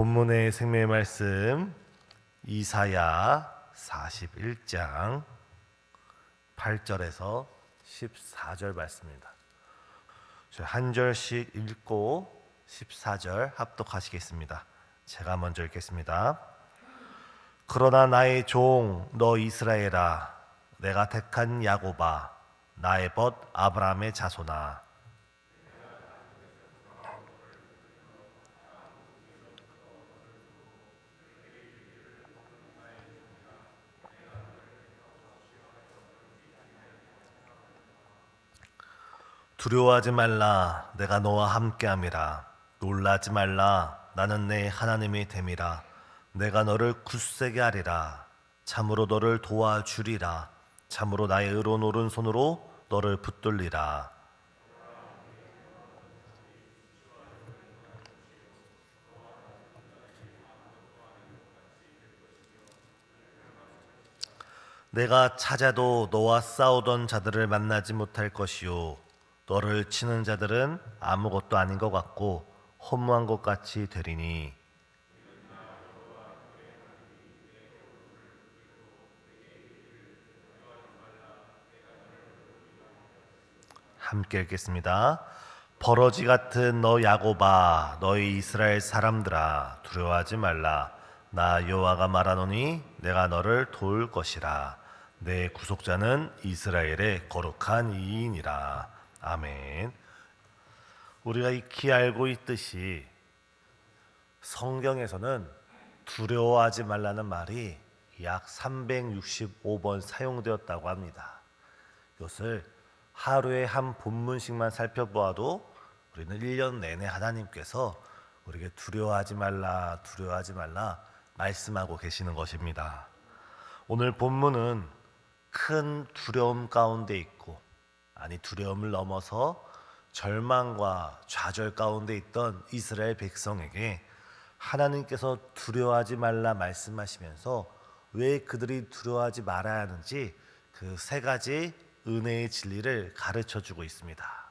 본문의 생명의 말씀 이사야 41장 8절에서 14절 말씀입니다. 한 절씩 읽고 14절 합독하시겠습니다. 제가 먼저 읽겠습니다. 그러나 나의 종 너 이스라엘아 내가 택한 야고바 나의 벗 아브라함의 자손아 두려워하지 말라. 내가 너와 함께함이라. 놀라지 말라. 나는 내 하나님이 됨이라. 내가 너를 굳세게 하리라. 참으로 너를 도와주리라. 참으로 나의 의로운 오른손으로 너를 붙들리라. 내가 찾아도 너와 싸우던 자들을 만나지 못할 것이요 너를 치는 자들은 아무것도 아닌 것 같고 허무한 것 같이 되리니. 함께 읽겠습니다. 버러지 같은 너 야고바 너희 이스라엘 사람들아 두려워하지 말라. 나 여호와가 말하노니 내가 너를 도울 것이라. 내 구속자는 이스라엘의 거룩한 이인이라 아멘. 우리가 익히 알고 있듯이 성경에서는 두려워하지 말라는 말이 약 365번 사용되었다고 합니다. 이것을 하루에 한 본문씩만 살펴보아도 우리는 1년 내내 하나님께서 우리에게 두려워하지 말라, 두려워하지 말라 말씀하고 계시는 것입니다. 오늘 본문은 큰 두려움 가운데 있고 아니 두려움을 넘어서 절망과 좌절 가운데 있던 이스라엘 백성에게 하나님께서 두려워하지 말라 말씀하시면서 왜 그들이 두려워하지 말아야 하는지 그 세 가지 은혜의 진리를 가르쳐 주고 있습니다.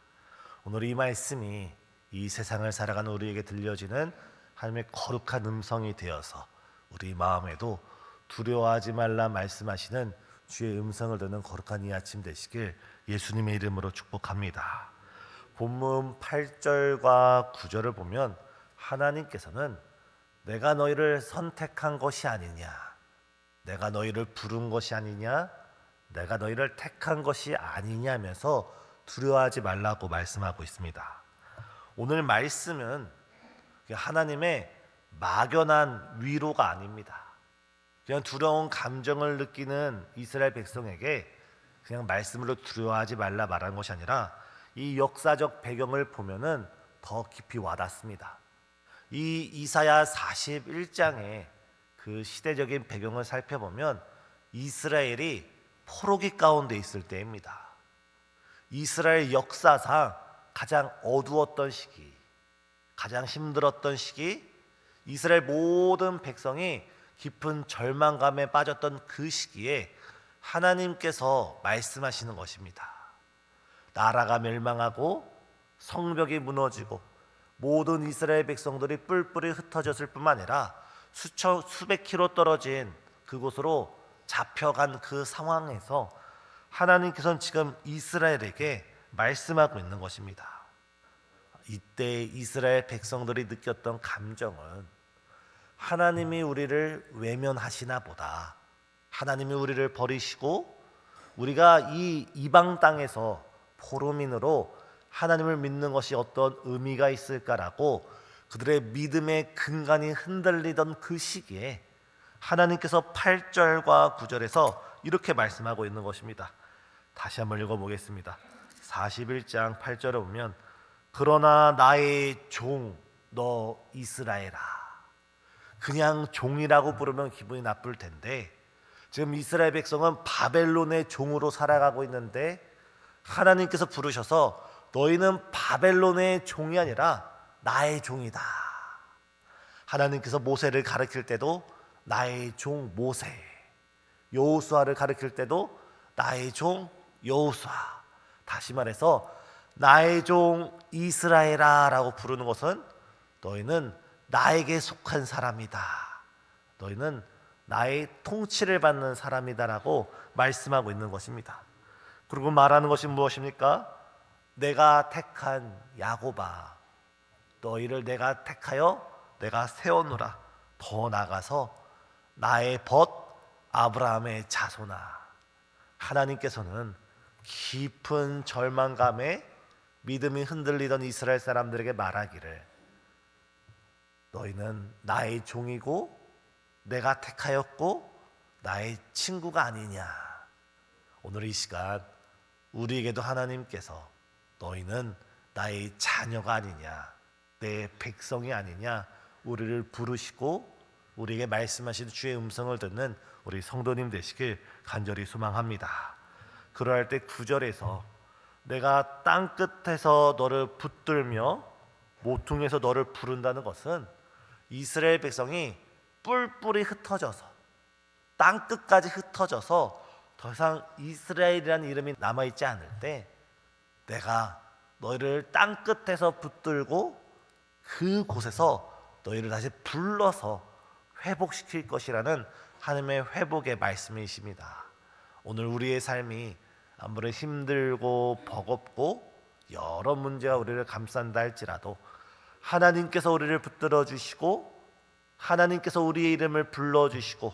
오늘 이 말씀이 이 세상을 살아가는 우리에게 들려지는 하나님의 거룩한 음성이 되어서 우리 마음에도 두려워하지 말라 말씀하시는 주의 음성을 듣는 거룩한 이 아침 되시길 예수님의 이름으로 축복합니다. 본문 8절과 9절을 보면 하나님께서는 내가 너희를 선택한 것이 아니냐, 내가 너희를 부른 것이 아니냐, 내가 너희를 택한 것이 아니냐면서 두려워하지 말라고 말씀하고 있습니다. 오늘 말씀은 하나님의 막연한 위로가 아닙니다. 그냥 두려운 감정을 느끼는 이스라엘 백성에게 그냥 말씀으로 두려워하지 말라 말한 것이 아니라 이 역사적 배경을 보면은 더 깊이 와닿습니다. 이 이사야 41장의 그 시대적인 배경을 살펴보면 이스라엘이 포로기 가운데 있을 때입니다. 이스라엘 역사상 가장 어두웠던 시기, 가장 힘들었던 시기, 이스라엘 모든 백성이 깊은 절망감에 빠졌던 그 시기에 하나님께서 말씀하시는 것입니다. 나라가 멸망하고 성벽이 무너지고 모든 이스라엘 백성들이 뿔뿔이 흩어졌을 뿐만 아니라 수천 수백 킬로 떨어진 그곳으로 잡혀간 그 상황에서 하나님께서는 지금 이스라엘에게 말씀하고 있는 것입니다. 이때 이스라엘 백성들이 느꼈던 감정은 하나님이 우리를 외면하시나 보다. 하나님이 우리를 버리시고 우리가 이 이방 땅에서 포로민으로 하나님을 믿는 것이 어떤 의미가 있을까라고 그들의 믿음의 근간이 흔들리던 그 시기에 하나님께서 8절과 9절에서 이렇게 말씀하고 있는 것입니다. 다시 한번 읽어보겠습니다. 41장 8절에 보면 그러나 나의 종 너 이스라엘아 그냥 종이라고 부르면 기분이 나쁠 텐데 지금 이스라엘 백성은 바벨론의 종으로 살아가고 있는데 하나님께서 부르셔서 너희는 바벨론의 종이 아니라 나의 종이다. 하나님께서 모세를 가르칠 때도 나의 종 모세, 여호수아를 가르칠 때도 나의 종 여호수아. 다시 말해서 나의 종 이스라엘아라고 부르는 것은 너희는 나에게 속한 사람이다. 너희는 나의 통치를 받는 사람이다라고 말씀하고 있는 것입니다. 그리고 말하는 것이 무엇입니까? 내가 택한 야고바 너희를 내가 택하여 내가 세워노라 더 나가서 나의 벗 아브라함의 자손아 하나님께서는 깊은 절망감에 믿음이 흔들리던 이스라엘 사람들에게 말하기를 너희는 나의 종이고 내가 택하였고 나의 친구가 아니냐 오늘 이 시간 우리에게도 하나님께서 너희는 나의 자녀가 아니냐 내 백성이 아니냐 우리를 부르시고 우리에게 말씀하신 주의 음성을 듣는 우리 성도님 되시길 간절히 소망합니다. 그러할 때 구절에서 내가 땅 끝에서 너를 붙들며 모퉁에서 너를 부른다는 것은 이스라엘 백성이 뿔뿔이 흩어져서 땅 끝까지 흩어져서 더 이상 이스라엘이라는 이름이 남아 있지 않을 때 내가 너희를 땅 끝에서 붙들고 그 곳에서 너희를 다시 불러서 회복시킬 것이라는 하나님의 회복의 말씀이십니다. 오늘 우리의 삶이 아무리 힘들고 버겁고 여러 문제가 우리를 감싼다 할지라도 하나님께서 우리를 붙들어 주시고 하나님께서 우리의 이름을 불러 주시고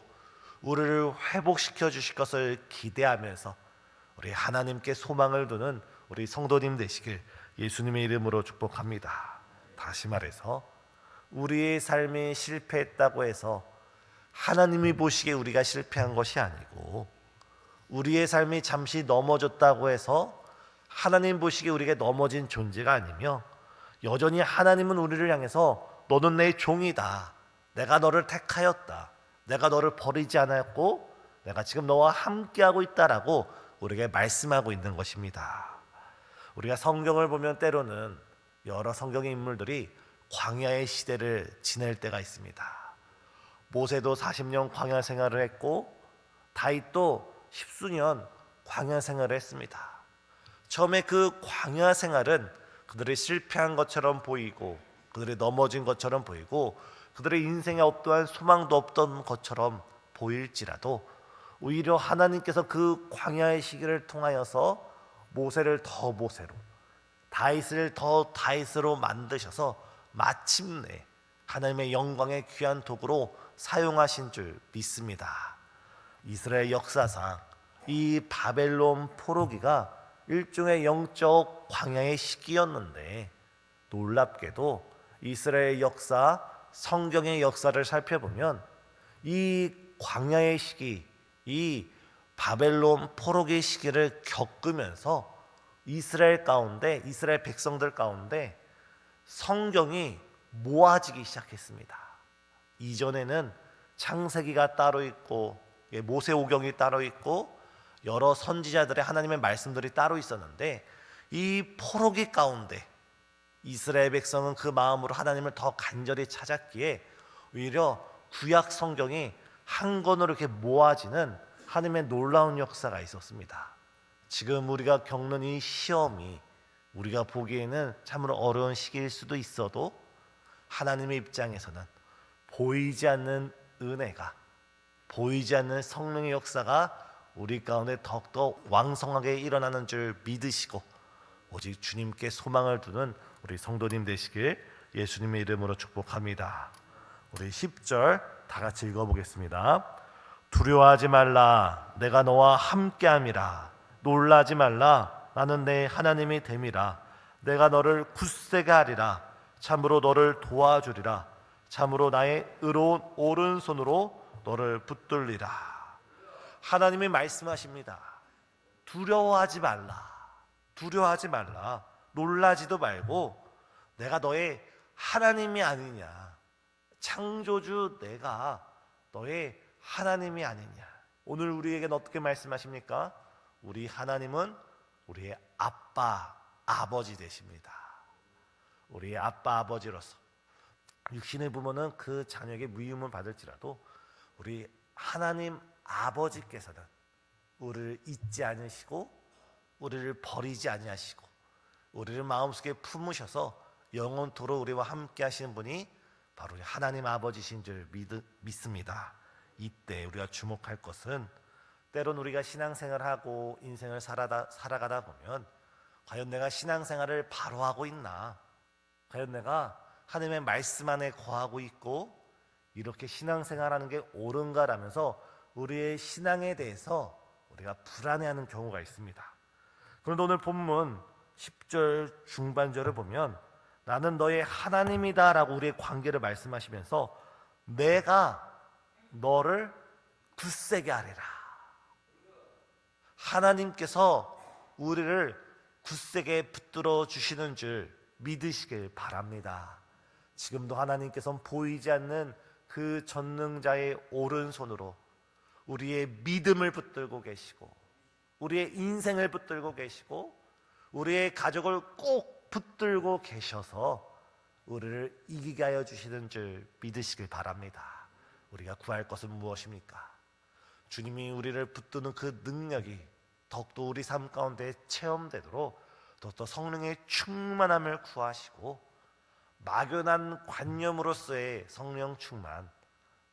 우리를 회복시켜 주실 것을 기대하면서 우리 하나님께 소망을 두는 우리 성도님 되시길 예수님의 이름으로 축복합니다. 다시 말해서 우리의 삶이 실패했다고 해서 하나님이 보시기에 우리가 실패한 것이 아니고 우리의 삶이 잠시 넘어졌다고 해서 하나님 보시기에 우리가 넘어진 존재가 아니며 여전히 하나님은 우리를 향해서 너는 내 종이다. 내가 너를 택하였다. 내가 너를 버리지 않았고 내가 지금 너와 함께하고 있다라고 우리에게 말씀하고 있는 것입니다. 우리가 성경을 보면 때로는 여러 성경의 인물들이 광야의 시대를 지낼 때가 있습니다. 모세도 40년 광야 생활을 했고 다윗도 십수년 광야 생활을 했습니다. 처음에 그 광야 생활은 그들이 실패한 것처럼 보이고 그들이 넘어진 것처럼 보이고 그들의 인생에 어떠한 소망도 없던 것처럼 보일지라도 오히려 하나님께서 그 광야의 시기를 통하여서 모세를 더 모세로 다윗을 더 다윗으로 만드셔서 마침내 하나님의 영광의 귀한 도구로 사용하신 줄 믿습니다. 이스라엘 역사상 이 바벨론 포로기가 일종의 영적 광야의 시기였는데 놀랍게도 이스라엘 역사 성경의 역사를 살펴보면 이 광야의 시기 이 바벨론 포로기의 시기를 겪으면서 이스라엘 가운데 이스라엘 백성들 가운데 성경이 모아지기 시작했습니다. 이전에는 창세기가 따로 있고 예, 모세오경이 따로 있고 여러 선지자들의 하나님의 말씀들이 따로 있었는데 이 포로기 가운데 이스라엘 백성은 그 마음으로 하나님을 더 간절히 찾았기에 오히려 구약 성경이 한 권으로 이렇게 모아지는 하나님의 놀라운 역사가 있었습니다. 지금 우리가 겪는 이 시험이 우리가 보기에는 참으로 어려운 시기일 수도 있어도 하나님의 입장에서는 보이지 않는 은혜가 보이지 않는 성령의 역사가 우리 가운데 더욱더 왕성하게 일어나는 줄 믿으시고 오직 주님께 소망을 두는 우리 성도님 되시길 예수님의 이름으로 축복합니다. 우리 10절 다 같이 읽어보겠습니다. 두려워하지 말라. 내가 너와 함께함이라. 놀라지 말라. 나는 내 하나님이 됨이라. 내가 너를 굳세게 하리라. 참으로 너를 도와주리라. 참으로 나의 의로운 오른손으로 너를 붙들리라. 하나님이 말씀하십니다. 두려워하지 말라. 두려워하지 말라 놀라지도 말고 내가 너의 하나님이 아니냐 창조주 내가 너의 하나님이 아니냐 오늘 우리에게는 어떻게 말씀하십니까? 우리 하나님은 우리의 아빠, 아버지 되십니다. 우리의 아빠, 아버지로서 육신의 부모는 그 자녀에게 무임을 받을지라도 우리 하나님 아버지께서는 우리를 잊지 않으시고 우리를 버리지 아니하시고 우리를 마음속에 품으셔서 영원토록 우리와 함께 하시는 분이 바로 하나님 아버지신 줄 믿, 믿습니다. 이때 우리가 주목할 것은 때론 우리가 신앙생활하고 인생을 살아다, 살아가다 보면 과연 내가 신앙생활을 바로 하고 있나? 과연 내가 하나님의 말씀 안에 거하고 있고 이렇게 신앙생활하는 게 옳은가라면서 우리의 신앙에 대해서 우리가 불안해하는 경우가 있습니다. 그런데 오늘 본문 10절 중반절을 보면 나는 너의 하나님이다 라고 우리의 관계를 말씀하시면서 내가 너를 굳세게 하리라. 하나님께서 우리를 굳세게 붙들어 주시는 줄 믿으시길 바랍니다. 지금도 하나님께서는 보이지 않는 그 전능자의 오른손으로 우리의 믿음을 붙들고 계시고 우리의 인생을 붙들고 계시고 우리의 가족을 꼭 붙들고 계셔서 우리를 이기게 하여 주시는 줄 믿으시길 바랍니다. 우리가 구할 것은 무엇입니까? 주님이 우리를 붙드는 그 능력이 더욱더 우리 삶 가운데 체험되도록 더욱더 성령의 충만함을 구하시고 막연한 관념으로서의 성령 충만,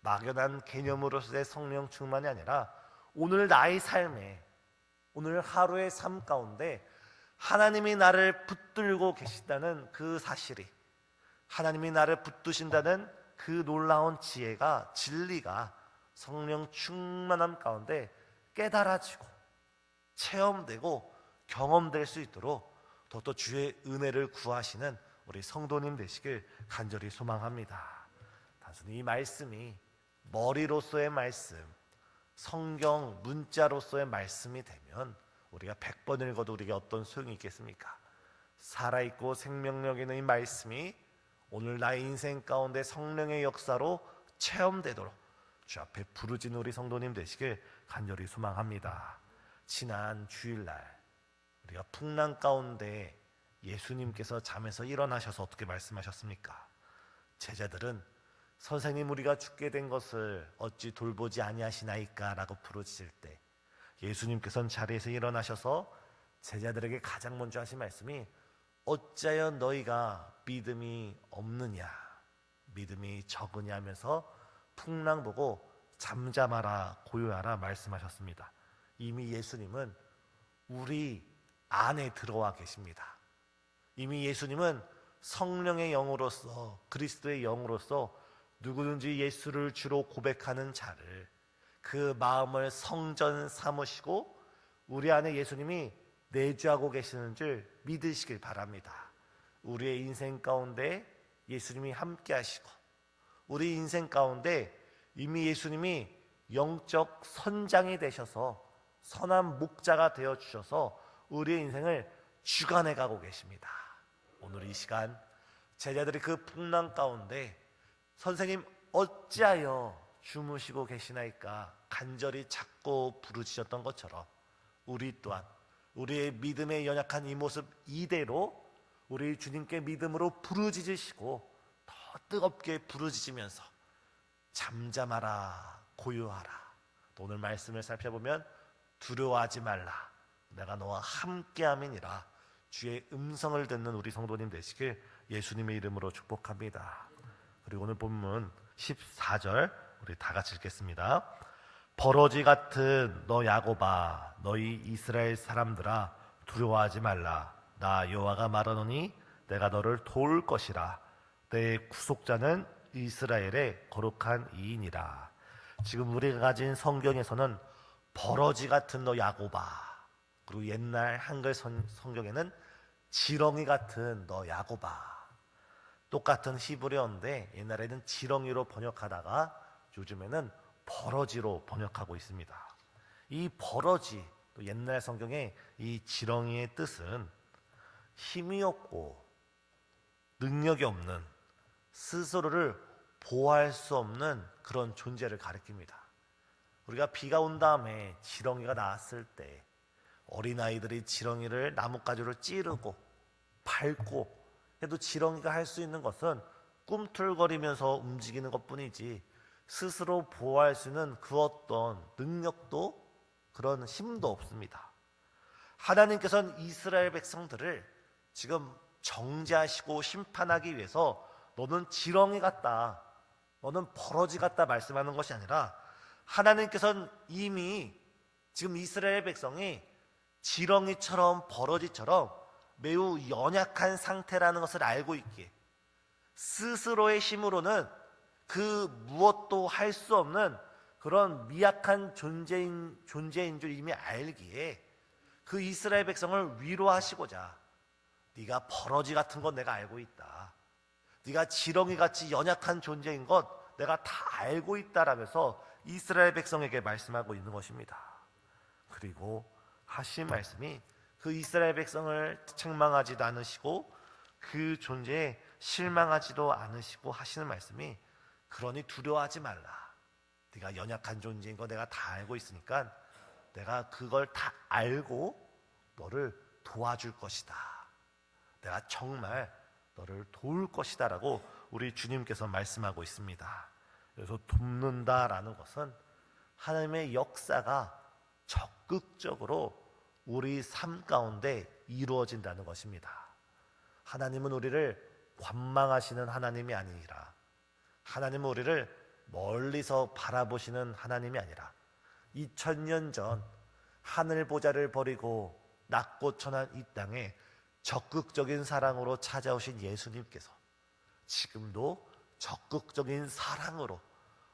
막연한 개념으로서의 성령 충만이 아니라 오늘 나의 삶에 오늘 하루의 삶 가운데 하나님이 나를 붙들고 계신다는 그 사실이 하나님이 나를 붙드신다는 그 놀라운 지혜가 진리가 성령 충만함 가운데 깨달아지고 체험되고 경험될 수 있도록 더더 주의 은혜를 구하시는 우리 성도님 되시길 간절히 소망합니다. 단순히 이 말씀이 머리로서의 말씀, 성경 문자로서의 말씀이 되면 우리가 100번 읽어도 우리가 어떤 소용이 있겠습니까? 살아있고 생명력 있는 이 말씀이 오늘 나의 인생 가운데 성령의 역사로 체험되도록 주 앞에 부르짖는 우리 성도님 되시길 간절히 소망합니다. 지난 주일날 우리가 풍랑 가운데 예수님께서 잠에서 일어나셔서 어떻게 말씀하셨습니까? 제자들은 선생님 우리가 죽게 된 것을 어찌 돌보지 아니하시나이까라고 부르짖을 때 예수님께서는 자리에서 일어나셔서 제자들에게 가장 먼저 하신 말씀이 어찌하여 너희가 믿음이 없느냐 믿음이 적으냐 하면서 풍랑 보고 잠잠하라 고요하라 말씀하셨습니다. 이미 예수님은 우리 안에 들어와 계십니다. 이미 예수님은 성령의 영으로서 그리스도의 영으로서 누구든지 예수를 주로 고백하는 자를 그 마음을 성전 삼으시고 우리 안에 예수님이 내주하고 계시는 줄 믿으시길 바랍니다. 우리의 인생 가운데 예수님이 함께 하시고 우리 인생 가운데 이미 예수님이 영적 선장이 되셔서 선한 목자가 되어 주셔서 우리의 인생을 주관해 가고 계십니다. 오늘 이 시간 제자들이 그 풍랑 가운데 선생님 어찌하여 주무시고 계시나이까 간절히 찾고 부르짖었던 것처럼 우리 또한 우리의 믿음의 연약한 이 모습 이대로 우리 주님께 믿음으로 부르짖으시고 더 뜨겁게 부르짖으면서 잠잠하라 고요하라. 또 오늘 말씀을 살펴보면 두려워하지 말라. 내가 너와 함께함이니라. 주의 음성을 듣는 우리 성도님 되시길 예수님의 이름으로 축복합니다. 그리고 오늘 본문 14절 우리 다 같이 읽겠습니다. 버러지 같은 너 야고바 너희 이스라엘 사람들아 두려워하지 말라. 나 여호와가 말하노니 내가 너를 도울 것이라. 내 구속자는 이스라엘의 거룩한 이인이라. 지금 우리가 가진 성경에서는 버러지 같은 너 야고바. 그리고 옛날 한글 성, 성경에는 지렁이 같은 너 야고바. 똑같은 히브리어인데 옛날에는 지렁이로 번역하다가 요즘에는 버러지로 번역하고 있습니다. 이 버러지 또 옛날 성경에 이 지렁이의 뜻은 힘이 없고 능력이 없는 스스로를 보호할 수 없는 그런 존재를 가리킵니다. 우리가 비가 온 다음에 지렁이가 나왔을 때 어린아이들이 지렁이를 나뭇가지로 찌르고 밟고 해도 지렁이가 할 수 있는 것은 꿈틀거리면서 움직이는 것 뿐이지 스스로 보호할 수 있는 그 어떤 능력도 그런 힘도 없습니다. 하나님께서는 이스라엘 백성들을 지금 정죄하시고 심판하기 위해서 너는 지렁이 같다. 너는 버러지 같다 말씀하는 것이 아니라 하나님께서는 이미 지금 이스라엘 백성이 지렁이처럼 버러지처럼 매우 연약한 상태라는 것을 알고 있기에 스스로의 힘으로는 그 무엇도 할 수 없는 그런 미약한 존재인, 존재인 줄 이미 알기에 그 이스라엘 백성을 위로하시고자 네가 버러지 같은 건 내가 알고 있다. 네가 지렁이 같이 연약한 존재인 것 내가 다 알고 있다라면서 이스라엘 백성에게 말씀하고 있는 것입니다. 그리고 하신 말씀이 그 이스라엘 백성을 책망하지도 않으시고 그 존재에 실망하지도 않으시고 하시는 말씀이 그러니 두려워하지 말라. 네가 연약한 존재인 거 내가 다 알고 있으니까 내가 그걸 다 알고 너를 도와줄 것이다. 내가 정말 너를 도울 것이다라고 우리 주님께서 말씀하고 있습니다. 그래서 돕는다라는 것은 하나님의 역사가 적극적으로 우리 삶 가운데 이루어진다는 것입니다. 하나님은 우리를 관망하시는 하나님이 아니라 하나님은 우리를 멀리서 바라보시는 하나님이 아니라 2000년 전 하늘 보좌를 버리고 낮고 천한 이 땅에 적극적인 사랑으로 찾아오신 예수님께서 지금도 적극적인 사랑으로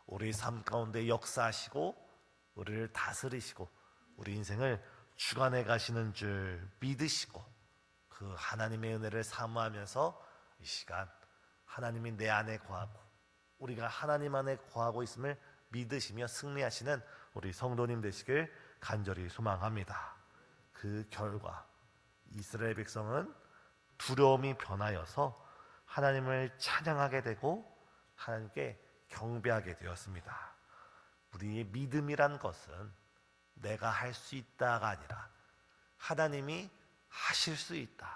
우리 삶 가운데 역사하시고 우리를 다스리시고 우리 인생을 주관해 가시는 줄 믿으시고 그 하나님의 은혜를 사모하면서 이 시간 하나님이 내 안에 거하고 우리가 하나님 안에 거하고 있음을 믿으시며 승리하시는 우리 성도님 되시길 간절히 소망합니다. 그 결과 이스라엘 백성은 두려움이 변하여서 하나님을 찬양하게 되고 하나님께 경배하게 되었습니다. 우리의 믿음이란 것은 내가 할 수 있다가 아니라 하나님이 하실 수 있다.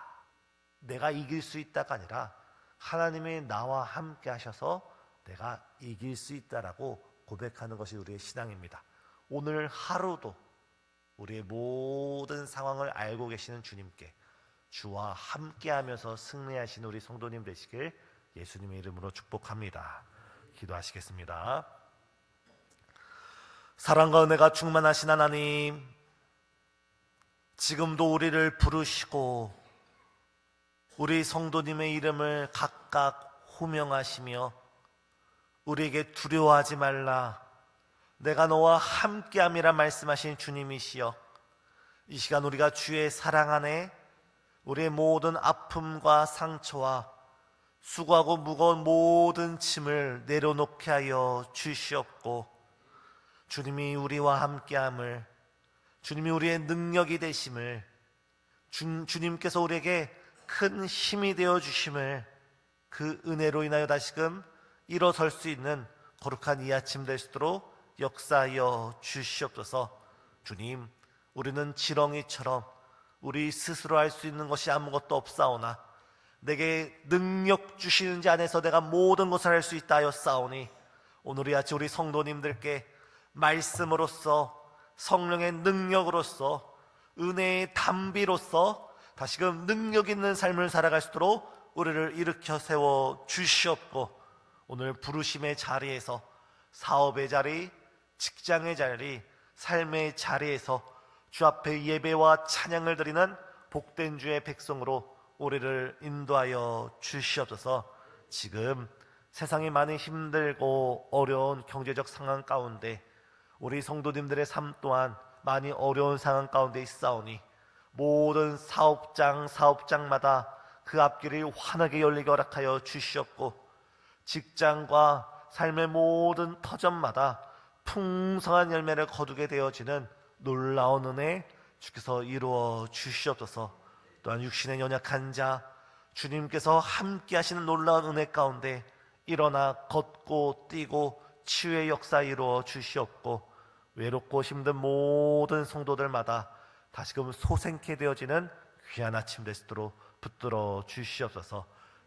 내가 이길 수 있다가 아니라 하나님이 나와 함께 하셔서 내가 이길 수 있다라고 고백하는 것이 우리의 신앙입니다. 오늘 하루도 우리의 모든 상황을 알고 계시는 주님께 주와 함께하면서 승리하시는 우리 성도님 되시길 예수님의 이름으로 축복합니다. 기도하시겠습니다. 사랑과 은혜가 충만하신 하나님, 지금도 우리를 부르시고 우리 성도님의 이름을 각각 호명하시며 우리에게 두려워하지 말라. 내가 너와 함께함이라 말씀하신 주님이시여. 이 시간 우리가 주의 사랑 안에 우리의 모든 아픔과 상처와 수고하고 무거운 모든 짐을 내려놓게 하여 주시옵고 주님이 우리와 함께함을 주님이 우리의 능력이 되심을 주, 주님께서 우리에게 큰 힘이 되어 주심을 그 은혜로 인하여 다시금 일어설 수 있는 거룩한 이 아침 있도록 역사하여 주시옵소서. 주님 우리는 지렁이처럼 우리 스스로 할 수 있는 것이 아무것도 없사오나 내게 능력 주시는 지 안에서 내가 모든 것을 할 수 있다 하여 싸우니 오늘 이 아침 우리 성도님들께 말씀으로써 성령의 능력으로써 은혜의 담비로써 다시금 능력 있는 삶을 살아갈 수 있도록 우리를 일으켜 세워 주시옵고 오늘 부르심의 자리에서 사업의 자리, 직장의 자리, 삶의 자리에서 주 앞에 예배와 찬양을 드리는 복된 주의 백성으로 우리를 인도하여 주시옵소서. 지금 세상이 많이 힘들고 어려운 경제적 상황 가운데 우리 성도님들의 삶 또한 많이 어려운 상황 가운데 있사오니 모든 사업장 사업장마다 그 앞길이 환하게 열리게 허락하여 주시옵고 직장과 삶의 모든 터전마다 풍성한 열매를 거두게 되어지는 놀라운 은혜 주께서 이루어 주시옵소서. 또한 육신의 연약한 자 주님께서 함께 하시는 놀라운 은혜 가운데 일어나 걷고 뛰고 치유의 역사 이루어 주시옵고 외롭고 힘든 모든 성도들마다 다시금 소생케 되어지는 귀한 아침 되시도록 붙들어 주시옵소서